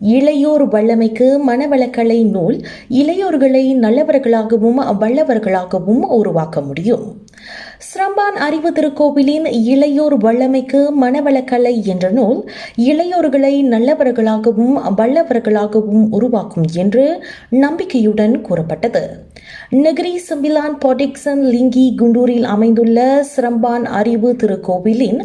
இளையோர் வல்லமைக்கு மனவளக்கலை நூல் இளையோர்களை நல்லவர்களாகவும் வல்லவர்களாகவும் உருவாக்க முடியும். ஸ்ரம்பான் அறிவு திருக்கோவிலின் இளையோர் வல்லமைக்கு மனவளக்கலை என்ற நூல் இளையோர்களை நல்லவர்களாகவும் வல்லவர்களாகவும் உருவாக்கும் என்று நம்பிக்கையுடன் கூறப்பட்டது. நகரி சம்பிலான் பாடிக்சன் லிங்கி குண்டூரில் அமைந்துள்ள சிரம்பான் அறிவு திருக்கோவிலின்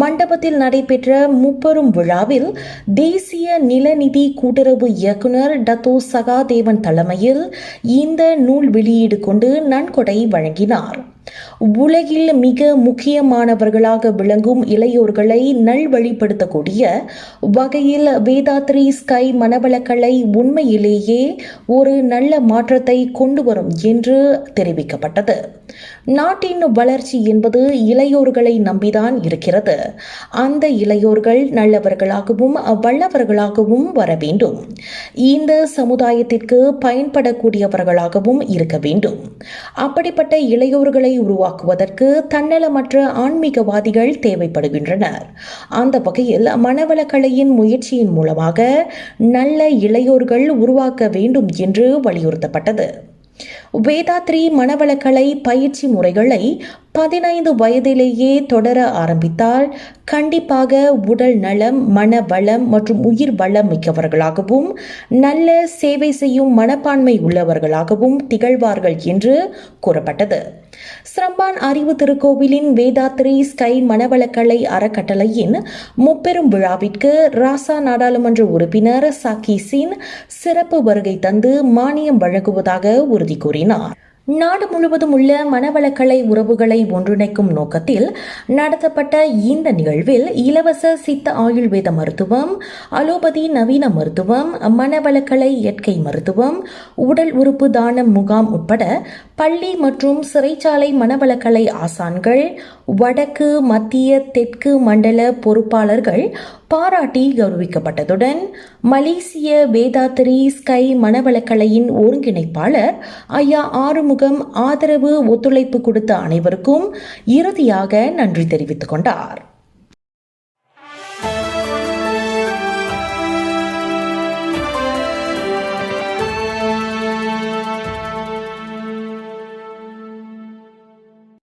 மண்டபத்தில் நடைபெற்ற முப்பெரும் விழாவில் தேசிய நிலநிதி கூட்டுறவு இயக்குனர் டத்தோ சகாதேவன் தலைமையில் இந்த நூல் வெளியீடு கொண்டு நன்கொடை வழங்கினார். உலகில் மிக முக்கியமானவர்களாக விளங்கும் இளையோர்களை நல்வழிப்படுத்தக்கூடிய வகையில் வேதாத்ரி ஸ்கை மனவளக்கலை உண்மையிலேயே ஒரு நல்ல மாற்றத்தை கொண்டு வரும் என்று தெரிவிக்கப்பட்டது. நாட்டின் வளர்ச்சி என்பது இளையோர்களை நம்பிதான் இருக்கிறது. அந்த இளையோர்கள் நல்லவர்களாகவும் வல்லவர்களாகவும் வர வேண்டும். இந்த சமுதாயத்திற்கு பயன்படக்கூடியவர்களாகவும் இருக்க வேண்டும். அப்படிப்பட்ட இளையோர்களை உருவாக்குவதற்கு தன்னலமற்ற ஆன்மீகவாதிகள் தேவைப்படுகின்றனர். அந்த வகையில் மனவளக்கலையின் முயற்சியின் மூலமாக நல்ல இளையோர்கள் உருவாக்க வேண்டும் என்று வலியுறுத்தப்பட்டது. வேதாத்ரி மனவளக்கலை பயிற்சி முறைகளை பதினைந்து வயதிலேயே தொடர ஆரம்பித்தால் கண்டிப்பாக உடல் நலம் மன வளம் மற்றும் உயிர் வளம் மிக்கவர்களாகவும் நல்ல சேவை செய்யும் மனப்பான்மை உள்ளவர்களாகவும் திகழ்வார்கள் என்று கூறப்பட்டது. சிரம்பான் அறிவு திருக்கோவிலின் வேதாத்ரி ஸ்கை மனவளக்கலை அறக்கட்டளையின் முப்பெரும் விழாவிற்கு ராசா நாடாளுமன்ற உறுப்பினர் சாக்கி சின் சிறப்பு வருகை தந்து மானியம் வழங்குவதாக உறுதி கூறினார். நாடு முழுவதும் உள்ள மனவளக்கலை உறவுகளை ஒன்றிணைக்கும் நோக்கத்தில் நடத்தப்பட்ட இந்த நிகழ்வில் இலவச சித்த ஆயுர்வேத மருத்துவம் அலோபதி நவீன மருத்துவம் மனவளக்கலை இயற்கை மருத்துவம் உடல் உறுப்பு தானம் முகாம் உட்பட பள்ளி மற்றும் சிறைச்சாலை மனவளக்கலை ஆசான்கள் வடக்கு மத்திய தெற்கு மண்டல பொறுப்பாளர்கள் பாராட்டி கௌரவிக்கப்பட்டதுடன் மலேசிய வேதாத்திரி ஸ்கை மனவளக்கலையின் ஒருங்கிணைப்பாளர் ஐயா ஆறுமுகம் ஆதரவு ஒத்துழைப்பு கொடுத்த அனைவருக்கும் இறுதியாக நன்றி தெரிவித்துக் கொண்டார்.